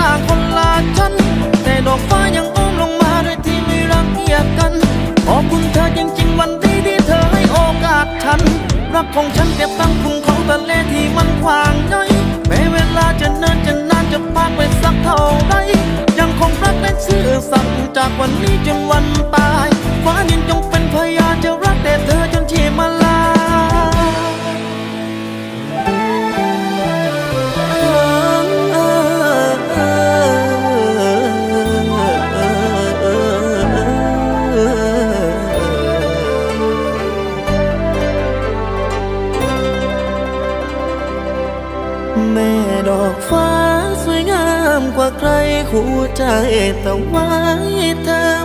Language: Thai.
ลางต่างคนลาฉันแต่ดอกฟ้ายังอ้อมลงมาด้วยที่ไม่รังเกียจกันขอบคุณเธอจริงๆวันที่ที่เธอให้โอกาสฉัน รักของฉันเก็บตั้งคุณของทะเลที่มันกว้างใหญ่แม้เว แม่ดอกฟ้าสวยงามกว่าใครคู่ใจแต่ไว้เธอ